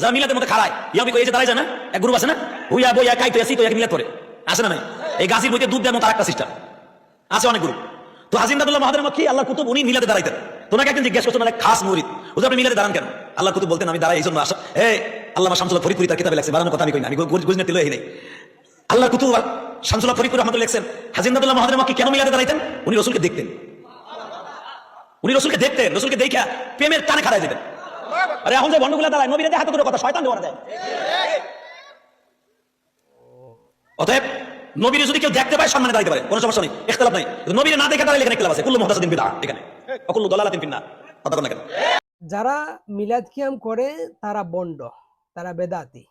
যারা মিলাদের মধ্যে খাড়ায় ইয়াবি কই, এই যে দাঁড়ায় না? এক গ্রুপ আছে না? হুইয়া বইয়া কাইতে আসি তো এক মিলাদ করে আসে না নাই? এই গাছির বইতে দুধ দেয় মতো আরেকটা সিস্টেম আছে অনেক গ্রুপ তো হাজিন্দাদুল্লাহ মাহাদের মক্কি আল্লাহ কুতুব? উনি মিলাতে দাঁড়াইতেন। তোমাকে একদিন জিজ্ঞেস করছেন মানে খাস মুরিদ। ওদের আপনি মিলাতে দাঁড়ান কেন? আল্লাহ কুতুব বলতেন, আমি দাঁড়াই, এই জন্য আসা। এই আল্লাহ শামসুল্লাহ ফরিদপুরি তার কিতাবে লেখছে। বানানোর কথা আমি কই না। আমি গুজনে তিলো নেই। আল্লাহ কুতুব শামসুল্লাহ ফরিদপুর রহমতুল্লাহ লেখছেন হাজিন্দাদুল্লাহ মাহাদের মক্কি কেন মিলাতে দাঁড়াইতেন? উনি রসুলকে দেখতেন। উনি রসুলকে দেখতেন, রসুলকে দেখা প্রেমের টানে খাড়াই যেতেন আরে এখন যে বন্ধুগুলা দাঁড়ায়, নবীরে হাতে করে কথা শয়তান দেওয়া যায় অতএব নবীরে যদি কেউ দেখতে পায়, সম্মানে দাঁড়াতে পারে, কোনো সমস্যা নেই, ইখতিলাফ নাই। নবীরে না দেখে দাঁড়ালে এখানে ইখতিলাফ আছে। কুল্লু মুহদাসাতিন বিদআ এখানে। অকুল্লু দালালাতিন ফিন্নার, কথা কোন কেন? যারা মিলাদ কিয়াম করে, তারা বন্ড, তারা বেদাতি।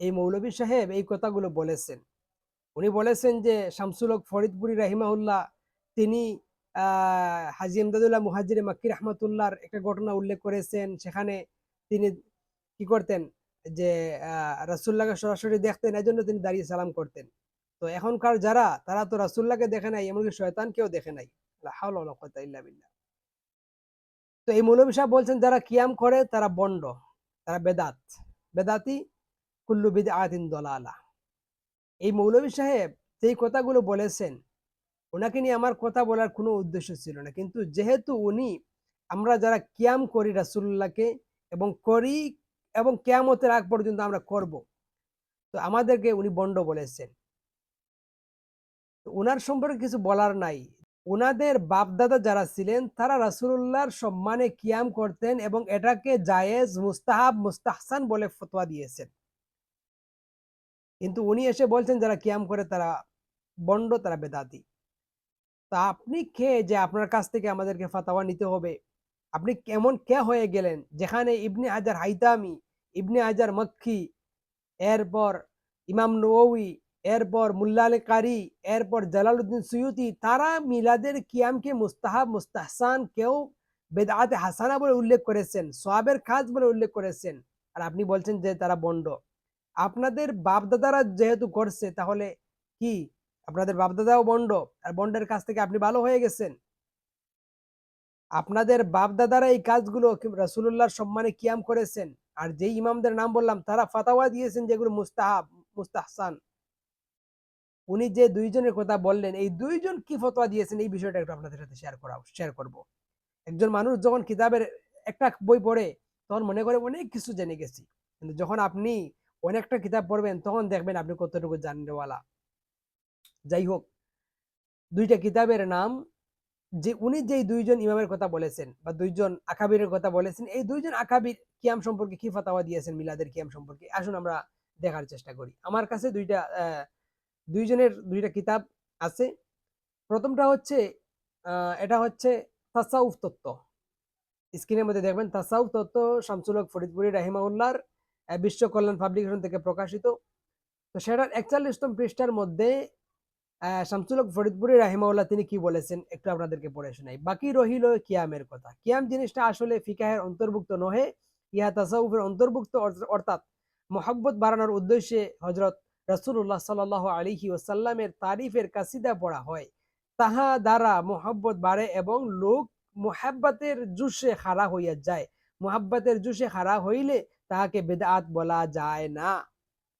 এই মৌলভী সাহেব এই কথাগুলো বলেছেন। উনি বলেছেন যে শামসুল হক ফরিদপুরি রাহিমাহুল্লাহ, তিনি হাজি এমদাদুল্লাহ মুহাজির মাক্কি রহমতুল্লাহর একটা ঘটনা উল্লেখ করেছেন। সেখানে তিনি কি করতেন? যে আহ, রাসূলুল্লাহকে সরাসরি দেখতেন এই জন্য তিনি দাঁড়িয়ে সালাম করতেন। তো এখনকার যারা তারা তো রাসূলুল্লাহকে দেখে নাই এমনকি শয়তানকেও দেখে নাই। তো এই মৌলভী সাহেব বলছেন যারা কিয়াম করে তারা বন্ড তারা বেদাত। বেদাতি কুল্লু বিদ আতিন দলালা। এই মৌলভী সাহেব যেই কথাগুলো বলেছেন ওনাকে নিয়ে আমার কথা বলার কোনো উদ্দেশ্য ছিল না। কিন্তু যেহেতু উনি আমরা যারা কিয়াম করি রাসুল্লাহকে এবং করি এবং কেয়ামতের আগ পর্যন্ত আমরা করব, তো আমাদেরকে উনি বন্ড বলেছেন। ওনার সম্পর্কে কিছু বলার নাই। ওনাদের বাপদাদা যারা ছিলেন, তারা রাসুল্লাহর সম্মানে কিয়াম করতেন এবং এটাকে জায়েজ, মুস্তাহাব, মুস্তাহসান বলে ফতোয়া দিয়েছেন। কিন্তু উনি এসে বলছেন, যারা কিয়াম করে তারা বন্ড, তারা বেদাতি। তা আপনি কে যে আপনার কাছ থেকে আমাদেরকে ফাতাওয়া নিতে হবে? আপনি কেমন কে হয়ে গেলেন? যেখানে ইবনে হাজার হাইতামি, ইবনে হাজার মক্কি, এরপর ইমাম নওয়ি এরপর মুল্লা আলী কারি, এরপর জালালউদ্দিন সুয়ুতি, তারা মিলাদের কিয়ামকে মুস্তাহাব, মুস্তাহসান কেউ বেদাতে হাসানা বলে উল্লেখ করেছেন সোয়াবের কাজ বলে উল্লেখ করেছেন। আর আপনি বলছেন যে তারা বন্ড। আপনাদের বাপদাদারা যেহেতু করছে, তাহলে কি আপনাদের বাপদাদাও বন্ড, আর বন্ডের কাছ থেকে আপনি ভালো হয়ে গেছেন। আপনাদের বাপদাদারা এই কাজগুলো রাসুল্লাহর সম্মানে কিয়াম করেছেন, আর যেই ইমামদের নাম বললাম, তারা ফাতাওয়া দিয়েছেন যেগুলো মুস্তাহাব, মুস্তাহসান। উনি যে দুইজনের কথা বললেন, এই দুইজন কি ফতোয়া দিয়েছেন, এই বিষয়টা একটু আপনাদের সাথে শেয়ার করা শেয়ার করব। একজন মানুষ যখন কিতাবের একটা বই পড়ে, তখন মনে করে অনেক কিছু জেনে গেছি। কিন্তু যখন আপনি অনেকটা কিতাব পড়বেন, তখন দেখবেন আপনি কতটুকু জাননেওয়ালা যাই হোক দুইটা কিতাবের নাম যে উনি যেই দুইজন ইমামের কথা বলেছেন বা দুইজন আকাবিরের কথা বলেছেন এই দুইজন আকাবির কিয়াম সম্পর্কে কি ফাতাওয়া দিয়েছেন মিলাদের কিয়াম সম্পর্কে? আসুন আমরা দেখার চেষ্টা করি। আমার কাছে দুইটা দুইজনের দুইটা কিতাব আছে। প্রথমটা হচ্ছে এটা হচ্ছে তাসাউফ তত্ত্ব। স্ক্রিনের মধ্যে দেখবেন তাসাউফ তত্ত্ব শামসুলক ফরিদপুরি রাহিমাউল্লাহর আহ, বিশ্ব কল্যাণ পাবলিকেশন থেকে প্রকাশিত। তো সেটার একচল্লিশতম পৃষ্ঠার মধ্যে আহ, শামসুল হক ফরিদপুরি রাহিমাউল্লাহ তিনি কি বলেছেন একটু আপনাদেরকে পড়ে শোনাই। বাকি রহিল কিয়ামের কথা। কিয়াম জিনিসটা আসলে ফিকাহের অন্তর্ভুক্ত নহে ইহা তাসাউফের অন্তর্ভুক্ত অর্থাৎ মহব্বত বাড়ানোর উদ্দেশ্যে হজরত রসুল্লাহ সাল আলিহি ওসাল্লামের তারিফের কাসিদা পড়া হয়। তাহা দ্বারা মোহাব্বত বাড়ে এবং লোক মোহাব্বতের জুসে খাড়া হইয়া যায়। মোহাব্বতের জুসে খাড়া হইলে তাহাকে বেদাত বলা যায় না।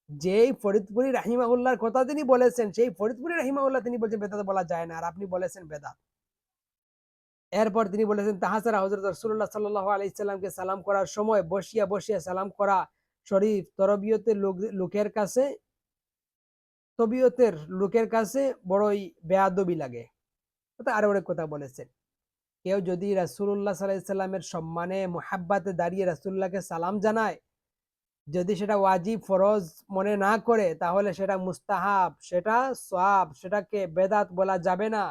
যেই ফরিদপুরি রাহিমাউল্লাহর কথা তিনি বলেছেন, সেই ফরিদপুরি রাহিমাউল্লাহ তিনি বলছেন, বেদাত বলা যায় না। আর আপনি বলেছেন বেদাত। এরপর তিনি বলেছেন তাহা ছাড়া হজরত রসুল্লাহ সাল্লাহ আলাইসাল্লামকে সালাম করার সময় বসিয়া বসিয়া সালাম করা শরীফ তরবিয়তের লোক- লোকের কাছে, তবিয়তের লোকের কাছে বড়ই বেয়াদবি লাগে। আরও অনেক কথা বলেছেন। কেউ যদি রাসুল্লাহ সাল্লামের সম্মানে, মোহাব্বাতে দাঁড়িয়ে রাসুল্লাহকে সালাম জানায় যদি সেটা ওয়াজিব, ফরজ মনে না করে, তাহলে সেটা মুস্তাহাব, সেটা সোয়াব, সেটাকে বেদাত বলা যাবে না।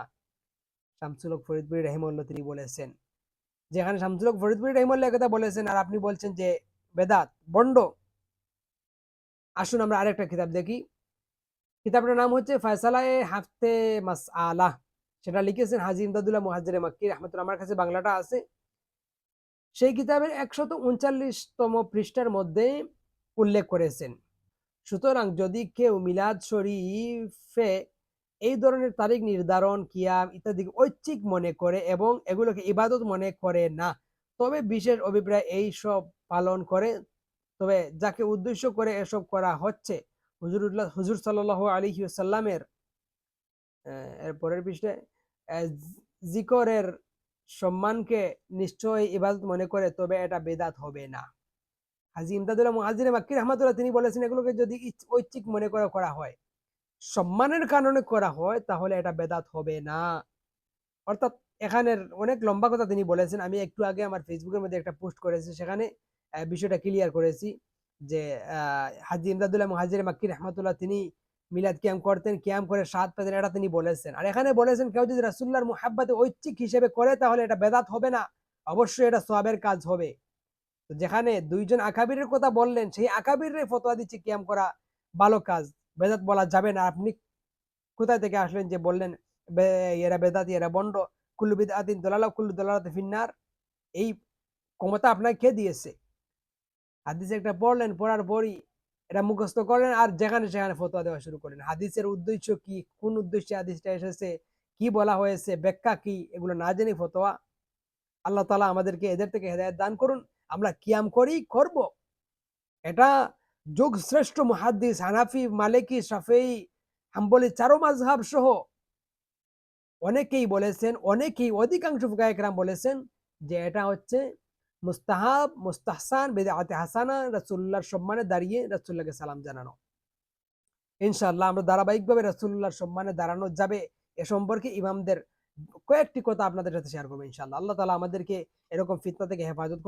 শামসুল হক ফরিদপুরি রহিমুল্লাহ তিনি বলেছেন। যেখানে শামসুল হক ফরিদপুরি রহিমুল্লাহ কথা বলেছেন, আর আপনি বলছেন যে বেদাত, বন্ড। আসুন আমরা আরেকটা কিতাব দেখি। কিতাবটার নাম হচ্ছে ফয়সালায়ে হাফতে মাস আলা সেটা লিখেছেন হাজি ইমদাদুল্লাহ মুহাজিরে মাক্কি রহমতুল্লাহ। আমার কাছে বাংলাটা আছে। সেই কিতাবের একশত উনচল্লিশতম পৃষ্ঠার মধ্যে উল্লেখ করেছেন। সুতরাং যদি কেউ মিলাদ শরীফে এই ধরনের তারিখ নির্ধারণ, কিয়াম ইত্যাদি ঐচ্ছিক মনে করে এবং এগুলোকে ইবাদত মনে করে না, তবে বিশেষ অভিপ্রায় এই সব পালন করে। তবে যাকে উদ্দেশ্য করে এসব করা হচ্ছে, হুজুরুল্লাহ, হুজুর সাল্লাহ আলী সাল্লামের এর পরের পৃষ্ঠে জিকরের সম্মানকে নিশ্চয়ই ইবাদত মনে করে, তবে এটা বেদাত হবে না। হাজি ইমদাদুল্লাহ মুহাজির মাক্কি রহমাতুল্লাহ তিনি বলেছেন, এগুলোকে যদি ঐচ্ছিক মনে করে করা হয়, সম্মানের কারণে করা হয়, তাহলে এটা বেদাত হবে না। অর্থাৎ এখানের অনেক লম্বা কথা তিনি বলেছেন। আমি একটু আগে আমার ফেসবুকের মধ্যে একটা পোস্ট করেছি, সেখানে বিষয়টা ক্লিয়ার করেছি যে হাজি ইমদাদুল্লাহ মুহাজির মাক্কি রহমাতুল্লাহ তিনি মিলাদ কিয়াম করতেন ক্যাম্প করে সাত পেতেন, এটা তিনি বলেছেন। আর এখানে বলেছেন, কেউ যদি রাসুল্লাহর মুহাব্বাতে ঐচ্ছিক হিসেবে করে, তাহলে এটা বেদাত হবে না। অবশ্যই এটা সবের কাজ হবে। তো যেখানে দুইজন আকাবিরের কথা বললেন, সেই আকাবিরের ফতোয়া দিচ্ছে কিয়াম করা ভালো কাজ। বেদাত বলা যাবে না। আপনি কোথায় থেকে আসলেন যে বললেন এরা বেদাত, এরা বন্ড, কুল্লু বিদাতিন দলালা কুল্লু দলালাতে ফিন্নার। এই ক্ষমতা আপনাকে কে দিয়েছে? হাদিসে একটা পড়লেন, পড়ার পরই এটা মুখস্থ করলেন আর যেখানে সেখানে ফতোয়া দেওয়া শুরু করলেন। হাদিসের উদ্দেশ্য কি? কোন উদ্দেশ্যে হাদিসটা এসেছে? কি বলা হয়েছে? ব্যাখ্যা কি? এগুলো না জেনে ফতোয়া। আল্লাহ তালা আমাদেরকে এদের থেকে হেদায়ত দান করুন। আমরা কিয়াম করি, করব। এটা যুগ শ্রেষ্ঠ মুহাদ্দিস, হানাফি, মালিকি শাফেই হাম্বলি, চারো মাযহাব সহ অনেকেই বলেছেন, অনেকেই অধিকাংশ ফুকায়করাম বলেছেন যে এটা হচ্ছে মুস্তাহাব, মুস্তাহসান বেদাতে হাসানা, রাসূলুল্লাহর সম্মানে দাঁড়িয়ে রাসূলুল্লাহকে সালাম জানানো। ইনশাল্লাহ আমরা ধারাবাহিকভাবে রাসূলুল্লাহর সম্মানে দাঁড়ানো যাবে এ সম্পর্কে ইমামদের কয়েকটি কথা আপনাদের সাথে শেয়ার করব ইনশাআল্লাহ। আল্লাহ তাআলা আমাদেরকে এরকম ফিতনা থেকে হেফাজত।